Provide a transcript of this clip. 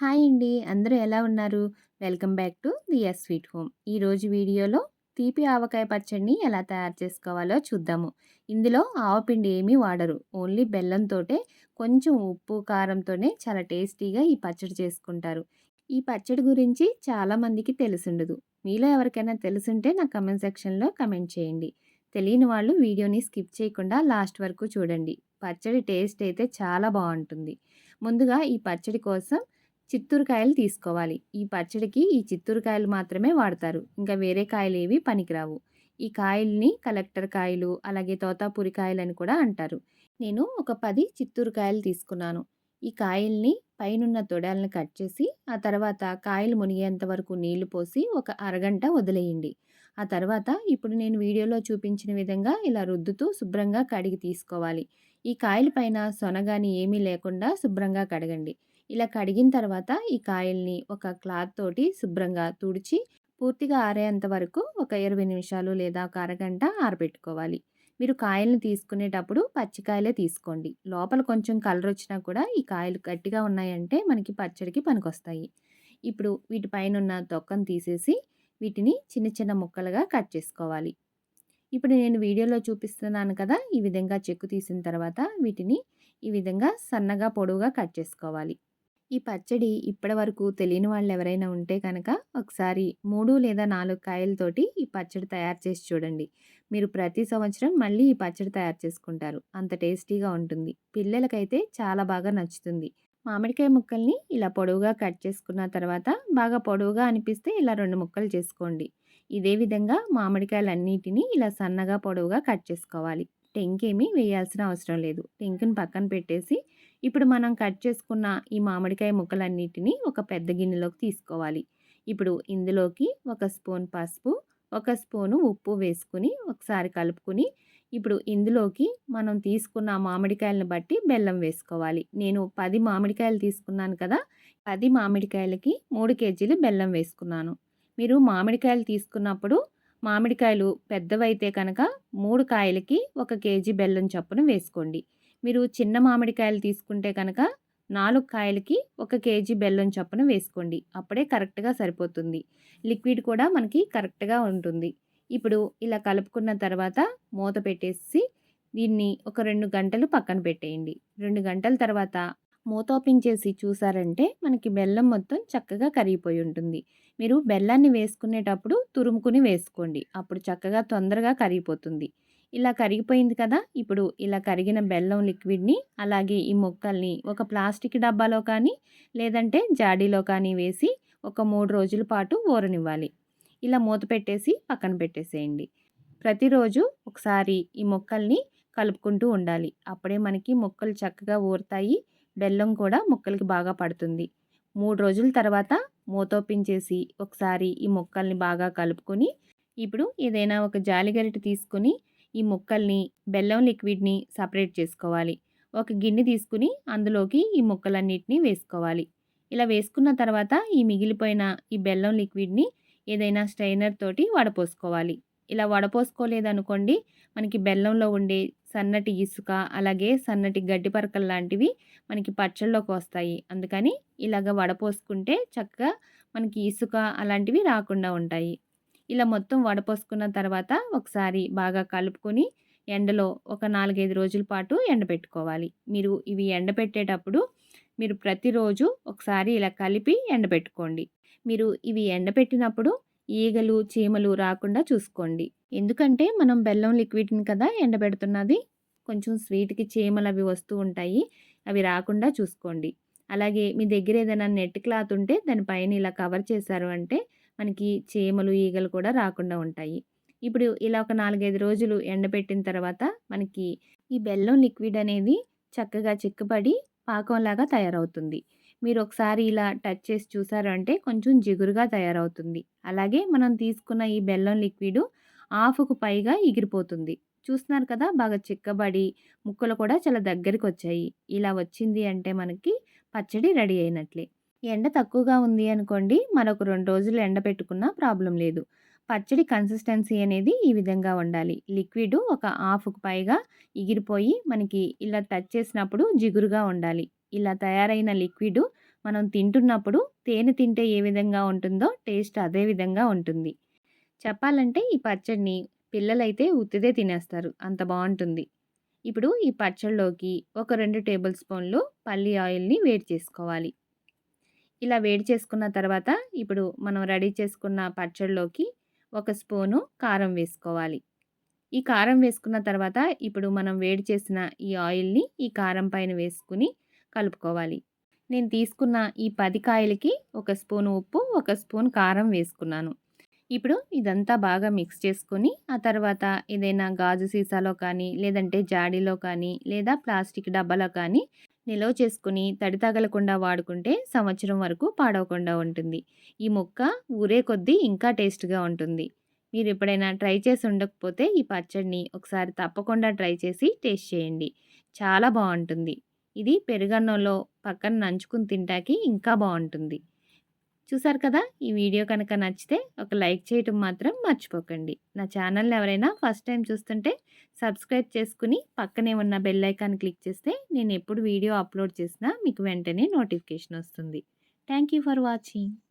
Hi అండి. అందరూ ఎలా ఉన్నారు? Welcome back to the sweet home. ఈరోజు వీడియోలో తీపి ఆవకాయ పచ్చడిని ఎలా తయారు చేసుకోవాలో చూద్దాము. ఇందులో ఆవపిండి ఏమీ వాడరు. ఓన్లీ బెల్లంతో కొంచెం ఉప్పు కారంతోనే చాలా టేస్టీగా ఈ పచ్చడి చేసుకుంటారు. ఈ పచ్చడి గురించి చాలామందికి తెలిసిండదు. మీలో ఎవరికైనా తెలుసుంటే నా కమెంట్ సెక్షన్లో కమెంట్ చేయండి. తెలియని వాళ్ళు వీడియోని స్కిప్ చేయకుండా లాస్ట్ వరకు చూడండి. పచ్చడి టేస్ట్ అయితే చాలా బాగుంటుంది. ముందుగా ఈ పచ్చడి కోసం చిత్తూరు కాయలు తీసుకోవాలి. ఈ పచ్చడికి ఈ చిత్తూరు కాయలు మాత్రమే వాడతారు. ఇంకా వేరే కాయలు ఏవి పనికిరావు. ఈ కాయల్ని కలెక్టర్ కాయలు అలాగే తోతాపూరి కాయలు అని కూడా అంటారు. నేను ఒక పది చిత్తూరు కాయలు తీసుకున్నాను. ఈ కాయల్ని పైనున్న తొడాలను కట్ చేసి ఆ తర్వాత కాయలు మునిగేంత వరకు నీళ్ళు పోసి ఒక అరగంట వదిలేయండి. ఆ తర్వాత ఇప్పుడు నేను వీడియోలో చూపించిన విధంగా ఇలా రుద్దుతూ శుభ్రంగా కడిగి తీసుకోవాలి. ఈ కాయల పైన సొనగాని ఏమీ లేకుండా శుభ్రంగా కడగండి. ఇలా కడిగిన తర్వాత ఈ కాయల్ని ఒక క్లాత్ తోటి శుభ్రంగా తుడిచి పూర్తిగా ఆరేంత వరకు ఒక ఇరవై నిమిషాలు లేదా ఒక అరగంట ఆరబెట్టుకోవాలి. మీరు కాయల్ని తీసుకునేటప్పుడు పచ్చికాయలే తీసుకోండి. లోపల కొంచెం కలర్ వచ్చినా కూడా ఈ కాయలు గట్టిగా ఉన్నాయంటే మనకి పచ్చడికి పనికొస్తాయి. ఇప్పుడు వీటిపైన ఉన్న తొక్కను తీసేసి వీటిని చిన్న చిన్న ముక్కలుగా కట్ చేసుకోవాలి. ఇప్పుడు నేను వీడియోలో చూపిస్తున్నాను కదా ఈ విధంగా చెక్కు తీసిన తర్వాత వీటిని ఈ విధంగా సన్నగా పొడవుగా కట్ చేసుకోవాలి. ఈ పచ్చడి ఇప్పటి వరకు తెలియని వాళ్ళు ఎవరైనా ఉంటే కనుక ఒకసారి మూడు లేదా నాలుగు కాయలతోటి ఈ పచ్చడి తయారు చేసి చూడండి. మీరు ప్రతి సంవత్సరం మళ్ళీ ఈ పచ్చడి తయారు చేసుకుంటారు. అంత టేస్టీగా ఉంటుంది. పిల్లలకైతే చాలా బాగా నచ్చుతుంది. మామిడికాయ ముక్కల్ని ఇలా పొడవుగా కట్ చేసుకున్న తర్వాత బాగా పొడవుగా అనిపిస్తే ఇలా రెండు ముక్కలు చేసుకోండి. ఇదే విధంగా మామిడికాయలన్నిటినీ ఇలా సన్నగా పొడవుగా కట్ చేసుకోవాలి. టెంకేమీ వేయాల్సిన అవసరం లేదు. టెంకుని పక్కన పెట్టేసి ఇప్పుడు మనం కట్ చేసుకున్న ఈ మామిడికాయ ముక్కలన్నిటిని ఒక పెద్ద గిన్నెలోకి తీసుకోవాలి. ఇప్పుడు ఇందులోకి ఒక స్పూన్ పసుపు ఒక స్పూను ఉప్పు వేసుకుని ఒకసారి కలుపుకుని ఇప్పుడు ఇందులోకి మనం తీసుకున్న మామిడికాయలను బట్టి బెల్లం వేసుకోవాలి. నేను పది మామిడికాయలు తీసుకున్నాను కదా పది మామిడికాయలకి మూడు కేజీలు బెల్లం వేసుకున్నాను. మీరు మామిడికాయలు తీసుకున్నప్పుడు మామిడికాయలు పెద్దవైతే కనుక మూడు కాయలకి ఒక కేజీ బెల్లం చొప్పున వేసుకోండి. మీరు చిన్న మామిడికాయలు తీసుకుంటే కనుక నాలుగు కాయలకి ఒక కేజీ బెల్లం చొప్పున వేసుకోండి. అప్పుడే కరెక్ట్గా సరిపోతుంది. లిక్విడ్ కూడా మనకి కరెక్ట్గా ఉంటుంది. ఇప్పుడు ఇలా కలుపుకున్న తర్వాత మూత పెట్టేసి దీన్ని ఒక రెండు గంటలు పక్కన పెట్టేయండి. రెండు గంటల తర్వాత మూత ఓపెన్ చేసి చూసారంటే మనకి బెల్లం మొత్తం చక్కగా కరిగిపోయి ఉంటుంది. మీరు బెల్లాన్ని వేసుకునేటప్పుడు తురుముకుని వేసుకోండి. అప్పుడు చక్కగా తొందరగా కరిగిపోతుంది. ఇలా కరిగిపోయింది కదా! ఇప్పుడు ఇలా కరిగిన బెల్లం లిక్విడ్ని అలాగే ఈ మొక్కల్ని ఒక ప్లాస్టిక్ డబ్బాలో కానీ లేదంటే జాడీలో కానీ వేసి ఒక మూడు రోజుల పాటు ఊరనివ్వాలి ఇలా మూత పెట్టేసి పక్కన పెట్టేసేయండి. ప్రతిరోజు ఒకసారి ఈ మొక్కల్ని కలుపుకుంటూ ఉండాలి. అప్పుడే మనకి మొక్కలు చక్కగా ఊరుతాయి. బెల్లం కూడా మొక్కలకి బాగా పడుతుంది. మూడు రోజుల తర్వాత మూతోపించేసి ఒకసారి ఈ మొక్కల్ని బాగా కలుపుకొని ఇప్పుడు ఏదైనా ఒక జాలిగరిట తీసుకొని ఈ ముక్కల్ని బెల్లం లిక్విడ్ని సపరేట్ చేసుకోవాలి. ఒక గిన్నె తీసుకుని అందులోకి ఈ ముక్కలన్నిటినీ వేసుకోవాలి. ఇలా వేసుకున్న తర్వాత ఈ మిగిలిపోయిన ఈ బెల్లం లిక్విడ్ని ఏదైనా స్ట్రైనర్ తోటి వడపోసుకోవాలి. ఇలా వడపోసుకోలేదనుకోండి మనకి బెల్లంలో ఉండే సన్నటి ఇసుక అలాగే సన్నటి గడ్డి పరకలు లాంటివి మనకి పచ్చళ్ళలోకి వస్తాయి. అందుకని ఇలాగ వడపోసుకుంటే చక్కగా మనకి ఇసుక అలాంటివి రాకుండా ఉంటాయి. ఇలా మొత్తం వడపోసుకున్న తర్వాత ఒకసారి బాగా కలుపుకొని ఎండలో ఒక నాలుగైదు రోజుల పాటు ఎండబెట్టుకోవాలి. మీరు ఇవి ఎండబెట్టేటప్పుడు మీరు ప్రతిరోజు ఒకసారి ఇలా కలిపి ఎండబెట్టుకోండి. మీరు ఇవి ఎండబెట్టినప్పుడు ఈగలు చీమలు రాకుండా చూసుకోండి. ఎందుకంటే మనం బెల్లం లిక్విడ్ని కదా ఎండబెడుతున్నది? కొంచెం స్వీట్కి చీమలు అవి వస్తూ ఉంటాయి. అవి రాకుండా చూసుకోండి. అలాగే మీ దగ్గర ఏదైనా నెట్ క్లాత్ ఉంటే దానిపైన ఇలా కవర్ చేశారు అంటే మనకి చీమలు ఈగలు కూడా రాకుండా ఉంటాయి. ఇప్పుడు ఇలా ఒక నాలుగైదు రోజులు ఎండబెట్టిన తర్వాత మనకి ఈ బెల్లం లిక్విడ్ అనేది చక్కగా చిక్కబడి పాకంలాగా తయారవుతుంది. మీరు ఒకసారి ఇలా టచ్ చేసి చూసారు అంటే కొంచెం జిగురుగా తయారవుతుంది. అలాగే మనం తీసుకున్న ఈ బెల్లం లిక్విడ్ ఆఫ్కు పైగా ఎగిరిపోతుంది. చూస్తున్నారు కదా బాగా చిక్కబడి ముక్కలు కూడా చాలా దగ్గరికి వచ్చాయి ఇలా వచ్చింది అంటే మనకి పచ్చడి రెడీ అయినట్లే. ఎండ తక్కువగా ఉంది అనుకోండి మరొక రెండు రోజులు ఎండ పెట్టుకున్నా ప్రాబ్లం లేదు. పచ్చడి కన్సిస్టెన్సీ అనేది ఈ విధంగా ఉండాలి. లిక్విడ్ ఒక హాఫ్కు పైగా ఎగిరిపోయి మనకి ఇలా టచ్ చేసినప్పుడు జిగురుగా ఉండాలి. ఇలా తయారైన లిక్విడ్ మనం తింటున్నప్పుడు తేనె తింటే ఏ విధంగా ఉంటుందో టేస్ట్ అదే విధంగా ఉంటుంది. చెప్పాలంటే ఈ పచ్చడిని పిల్లలైతే ఉత్తిదే తినేస్తారు. అంత బాగుంటుంది. ఇప్పుడు ఈ పచ్చడిలోకి ఒక రెండు టేబుల్ స్పూన్లు పల్లి ఆయిల్ని వేడి చేసుకోవాలి. ఇలా వేడి చేసుకున్న తర్వాత ఇప్పుడు మనం రెడీ చేసుకున్న పచ్చడిలోకి ఒక స్పూను కారం వేసుకోవాలి. ఈ కారం వేసుకున్న తర్వాత ఇప్పుడు మనం వేడి చేసిన ఈ ఆయిల్ని ఈ కారం పైన వేసుకుని కలుపుకోవాలి. నేను తీసుకున్న ఈ పది కాయలకి ఒక స్పూన్ ఉప్పు ఒక స్పూన్ కారం వేసుకున్నాను. ఇప్పుడు ఇదంతా బాగా మిక్స్ చేసుకొని ఆ తర్వాత ఏదైనా గాజు సీసాలో కానీ లేదంటే జాడీలో కానీ లేదా ప్లాస్టిక్ డబ్బాలో కానీ నిల్వ చేసుకుని తడి తగలకుండా వాడుకుంటే సంవత్సరం వరకు పాడవకుండా ఉంటుంది. ఈ మొక్క ఊరే కొద్దీ ఇంకా టేస్ట్గా ఉంటుంది. మీరు ఎప్పుడైనా ట్రై చేసి ఉండకపోతే ఈ పచ్చడిని ఒకసారి తప్పకుండా ట్రై చేసి టేస్ట్ చేయండి. చాలా బాగుంటుంది. ఇది పెరుగన్నంలో పక్కన నంచుకుని తింటాకి ఇంకా బాగుంటుంది. చూసారు కదా? ఈ వీడియో కనుక నచ్చితే ఒక లైక్ చేయటం మాత్రం మర్చిపోకండి. నా ఛానల్ని ఎవరైనా ఫస్ట్ టైం చూస్తుంటే సబ్స్క్రైబ్ చేసుకుని పక్కనే ఉన్న బెల్ ఐకాన్ క్లిక్ చేస్తే నేను ఎప్పుడు వీడియో అప్లోడ్ చేసినా మీకు వెంటనే నోటిఫికేషన్ వస్తుంది. Thank for watching.